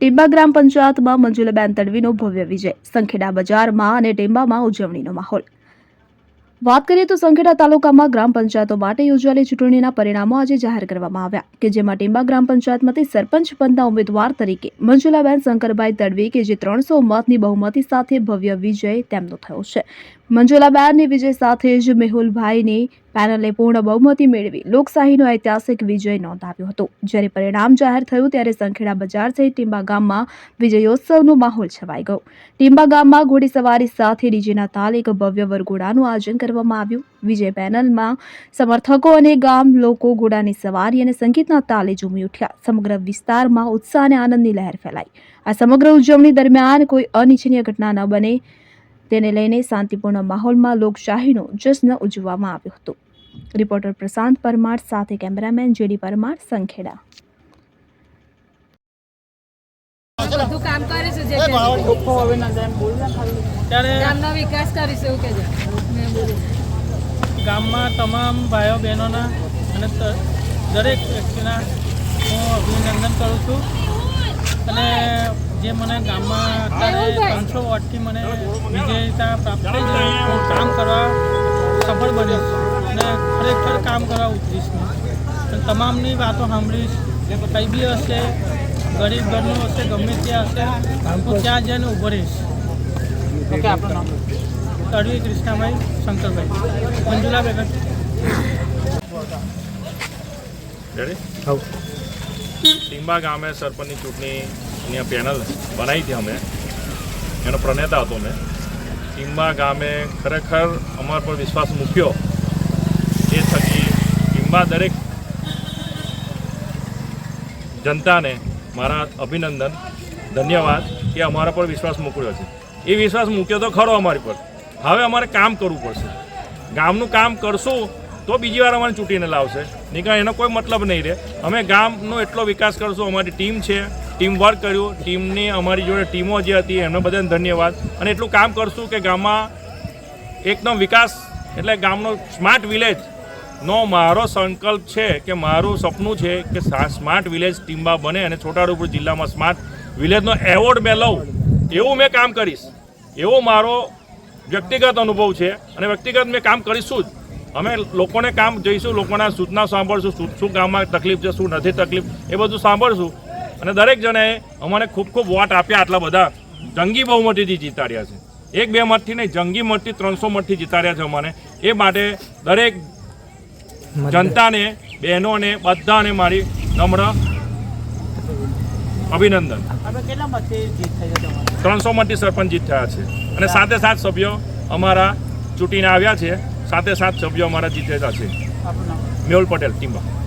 ટીંબા ગ્રામ પંચાયતમાં મંજુલાબેન તડવીનો ભવ્ય વિજય. સંખેડા બજારમાં અને ટીંબામાં ઉજવણીનો માહોલ. વાત કરીએ તો સંખેડા તાલુકામાં ગ્રામ પંચાયતો માટે યોજાયેલી ચૂંટણીના પરિણામો આજે જાહેર કરવામાં આવ્યા કે જેમાં ટીંબા ગ્રામ પંચાયતમાંથી સરપંચ પદના ઉમેદવાર તરીકે મંજુલાબેન શંકરભાઈ તડવી કે જે ત્રણસો મતની બહુમતી સાથે ભવ્ય વિજય તેમનો થયો છે. મંજુલાબેનની વિજય સાથે જ મેહુલભાઈની પેનલે પૂર્ણ બહુમતી મેળવી. લોકશાહીનો ઐતિહાસિક વિજય નોંધાવ્યો હતો. જ્યારે પરિણામ જાહેર થયું ત્યારે સંખેડા બજાર સહિત ટીંબા ગામમાં વિજયોત્સવનો માહોલ છવાઈ ગયો. ટીંબા ગામમાં ઘોડીસવારી સાથે ડીજેના તાલ એક ભવ્ય વરઘોડાનું આયોજન કરવામાં આવ્યું. વિજય પેનલમાં સમર્થકો અને ગામ લોકો ઘોડાની સવારી અને સંગીતના તાલે ઝૂમી ઉઠ્યા. સમગ્ર વિસ્તારમાં ઉત્સાહ અને આનંદની લહેર ફેલાઈ. આ સમગ્ર ઉજવણી દરમિયાન કોઈ અનિચ્છનીય ઘટના ન બને તેને લઈને શાંતિપૂર્ણ માહોલમાં લોકશાહીનો જશ્ન ઉજવવામાં આવ્યો હતો. રિપોર્ટર પ્રશાંત પરમાર સાથે કેમેરામેન જેડી પરમાર સંખેડા. બધું કામ કરીશું જે ગામનો વિકાસ કરીશું એવું કહેજો ગામમાં તમામ ભાઈઓ બહેનોના અને દરેક વ્યક્તિના હું અભિનંદન કરું છું. અને જે મને ગામમાં અત્યારે ત્રણસો વોટથી મને વિજેતા પ્રાપ્ત થઈ છે હું કામ કરવા સફળ બનીશ અને ખરેખર કામ કરવા ઉતરીશ હું તમામની વાતો સાંભળીશ. કંઈ બી હશે ગરીબ ઘરનું હશે ગમે ત્યાં હશે હું ત્યાં જઈને ઊભો રહીશ. ઓકે આપણું નામ તડવી કૃષ્ણાભાઈ શંકરભાઈ. મંજુલા બેગમ. રેડી ટીંબા ગામે સરપંચની ચૂંટણી અહીંયા પેનલ બનાવી હતી અમે. એનો પ્રણેતા હતો મેં ટીંબા ગામે ખરેખર અમારા પર વિશ્વાસ મૂક્યો. એ થકી ટીંબા દરેક જનતાને મારા અભિનંદન, ધન્યવાદ કે અમારા પર વિશ્વાસ મૂક્યો છે. એ વિશ્વાસ મૂક્યો તો ખરો અમારી પર. હવે અમારે કામ કરવું પડશે. ગામનું કામ કરશું તો બીજી વાર અમારે ચૂંટીને લાવશે. નહીં એનો કોઈ મતલબ નહીં રહે. અમે ગામનો એટલો વિકાસ કરશું, અમારી ટીમ છે, ટીમ વર્ક કર્યું, ટીમની અમારી જોડે ટીમો જે હતી, એમને બધાને ધન્યવાદ. અને એટલું કામ કરશું કે ગામમાં એકદમ વિકાસ, એટલે ગામનો સ્માર્ટ વિલેજ. નો મારો સંકલ્પ છે કે મારું સપનું છે કે સ્માર્ટ વિલેજ ટીમ્બા બને અને છોટાઉદેપુર જિલ્લામાં સ્માર્ટ વિલેજનો એવોર્ડ મેં લઉં. એવું મેં કામ કરીશ. એવો મારો વ્યક્તિગત અનુભવ છે અને વ્યક્તિગત મેં કામ કરીશું જ. અમે લોકોને કામ જઈશું લોકોના સૂચના સાંભળશું શું શું ગામમાં તકલીફ છે શું નથી તકલીફ એ બધું સાંભળશું. અને દરેક જણાએ અમને ખૂબ ખૂબ વોટ આપ્યા આટલા બધા. જંગી બહુમતીથી જીતાડ્યા છે. એક બે મતથી નહીં જંગી મતથી ત્રણસો મતથી જીતાડ્યા છે અમને. એ માટે દરેક જનતાને બહેનોને બધાને મારી નમ્ર અભિનંદન. ત્રણસો મતથી સરપંચ જીત થયા છે. અને સાથે સાત સભ્યો અમારા ચૂંટીને આવ્યા છે. સાથે સાત સભ્યો અમારા જીતેલા છે. મેહુલ પટેલ ટીમમાં.